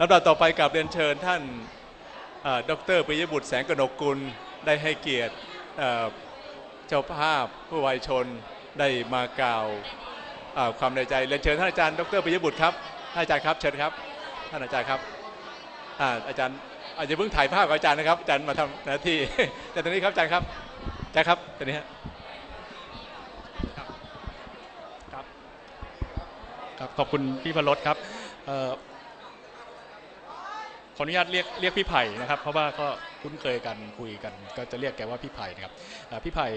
ลำดับต่อไปกับเรียนเชิญท่านดรปิยบุตรแสงกนกกุลได้ให้เกียรติเจ้าภาพผู้วัยชนได้มากล่าวความในใจเรียนเชิญท่านอาจารย์ดรปิยบุตรครับท่านอาจารย์ครับเชิญครับท่านอาจารย์ครับอาจารย์อาจจะเพิ่งถ่ายภาพกับอาจารย์นะครับอาจารย์มาทำหน้าที่แต่ตอนนี้ครับอาจารย์ครับอาจารย์ครับตอนนี้ครับขอบคุณพี่พลดครับ ขออนุญาตเรียกเรียกพี่ไผ่นะครับ เพราะว่าก็คุ้นเคยกันคุยกัน ก็จะเรียกแกว่าพี่ไผ่นะครับพี่ไผ่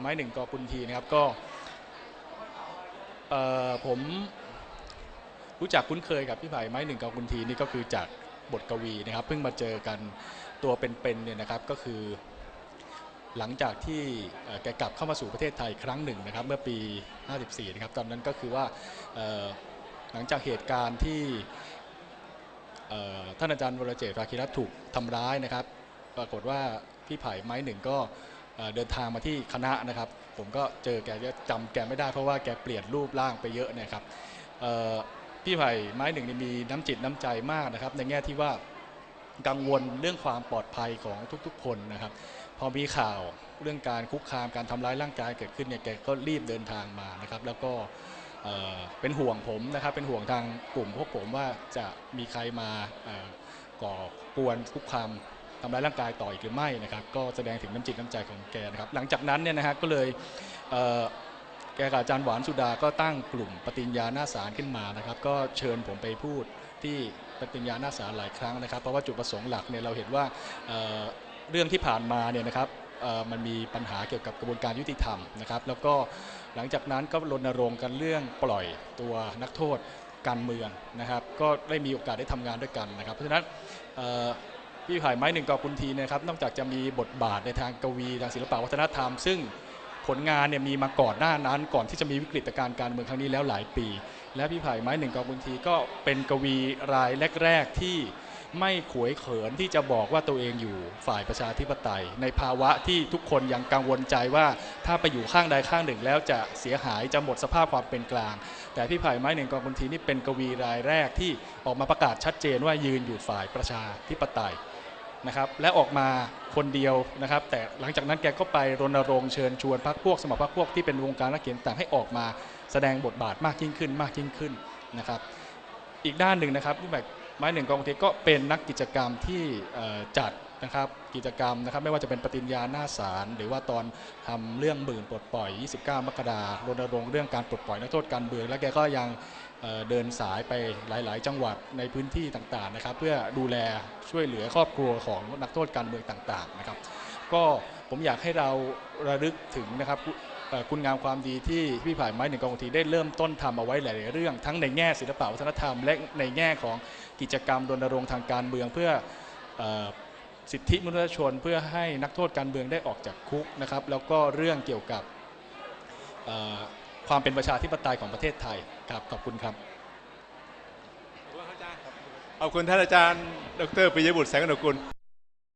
ไม้หนึ่งกอกุนทีนะครับก็ผมรู้จักคุ้นเคยกับพี่ไผ่ไม้หนึ่งกอกุนทีนี่ก็คือจากบทกวีนะครับ เพิ่งมาเจอกันตัวเป็นๆเนี่ยนะครับก็คือหลังจากที่แกกลับเข้ามาสู่ประเทศไทยครั้งหนึ่งนะครับ เมื่อปี 54 นะครับ ตอนนั้นก็คือว่าหลังจากเหตุการณ์ที่ ท่านอาจารย์วรเจตน์ภาคิรัตถูกทำร้ายนะครับ ปรากฏว่าพี่ไผ่ไม้หนึ่งก็เดินทางมาที่คณะนะครับ ผมก็เจอแกก็จำแกไม่ได้เพราะว่าแกเปลี่ยนรูปร่างไปเยอะนะครับพี่ไผ่ไม้หนึ่งมีน้ำจิตน้ำใจมากนะครับ ในแง่ที่ว่ากังวลเรื่องความปลอดภัยของทุกๆ คนนะครับ พอมีข่าวเรื่องการคุกคามการทำร้ายร่างกายเกิดขึ้นเนี่ยแกก็รีบเดินทางมานะครับ แล้วก็ เป็นห่วงผมนะครับเป็นห่วงทางกลุ่มพวกผมว่าจะมีใครมาก่อก่อกวนคุกคามทำร้ายร่างกายต่ออีกหรือไม่นะครับก็แสดงถึงน้ำจิตน้ำใจของแกนะครับหลังจากนั้นเนี่ยนะฮะก็เลยเแกกับอาจารย์หวานสุดาก็ตั้งกลุ่มปฏิญญาหน้าศาลขึ้นมานะครับ ก็เชิญผมไปพูดที่ปฏิญญาหน้าศาลหลายครั้งนะครับ เพราะว่าจุดประสงค์หลักเนี่ยเราเห็นว่าเรื่องที่ผ่านมาเนี่ยนะครับ มันมีปัญหาเกี่ยวกับกระบวนการยุติธรรมนะครับ แล้วก็หลังจากนั้นก็รณรงค์กันเรื่องปล่อยตัวนักโทษการเมืองนะครับ ก็ได้มีโอกาสได้ทำงานด้วยกันนะครับ เพราะฉะนั้นพี่ไผ่ไม้หนึ่งกอคุณทีนะครับ นอกจากจะมีบทบาทในทางกวีทางศิลปวัฒนธรรม ซึ่งผลงานเนี่ยมีมาก่อนหน้านั้น ก่อนที่จะมีวิกฤตการณ์การเมืองครั้งนี้แล้วหลายปี และพี่ไผ่ไม้หนึ่งกอคุณทีก็เป็นกวีรายแรก ๆที่ ไม่ขวยเขินที่จะบอกว่าตัวเองอยู่ฝ่ายประชาธิปไตย ในภาวะที่ทุกคนยังกังวลใจว่าถ้าไปอยู่ข้างใดข้างหนึ่งแล้วจะเสียหายจะหมดสภาพความเป็นกลาง แต่พี่ไผ่ไม้หนึ่งกองคุณทีนี่เป็นกวีรายแรกที่ออกมาประกาศชัดเจนว่ายืนอยู่ฝ่ายประชาธิปไตยนะครับและออกมาคนเดียวนะครับ แต่หลังจากนั้นแกก็ไปรณรงค์เชิญชวนพรรคพวกสมัครพรรคพวกที่เป็นวงการนักเขียนต่างให้ออกมาแสดงบทบาทมากยิ่งขึ้นมากยิ่งขึ้นนะครับ อีกด้านหนึ่งนะครับรูปแบบ ไม้หนึ่งกองเทก็เป็นนักกิจกรรมที่จัดนะครับกิจกรรมนะครับไม่ว่าจะเป็นปฏิญญาหน้าศาลหรือว่าตอนทำเรื่องหมื่นปลดปล่อย 29 มกรารณรงค์เรื่องการปลดปล่อยนักโทษการเมืองและแกก็ยังเอ่อเดินสายไปหลาย ๆ จังหวัดในพื้นที่ต่างๆนะครับ เพื่อดูแลช่วยเหลือครอบครัวของนักโทษการเมืองต่างๆนะครับ ก็ ผมอยากให้เราระลึกถึงนะครับคุณงามความดีที่พี่ผ่ายไม้หนึ่งกองทีได้เริ่มต้นทำเอาไว้หลาย ๆ เรื่อง ทั้งในแง่ศิลปะวัฒนธรรม และในแง่ของกิจกรรมรณรงค์ทางการเมืองเพื่ออสิทธิมนุษยชนเพื่อให้นักโทษการเมืองได้ออกจากคุกนะครับแล้วก็เรื่องเกี่ยวกับความเป็นประชาธิปไตยของประเทศไทยครับขอบคุณครับขอบคุณท่านอาจารย์ ดรปิยบุตรแสงกนกุล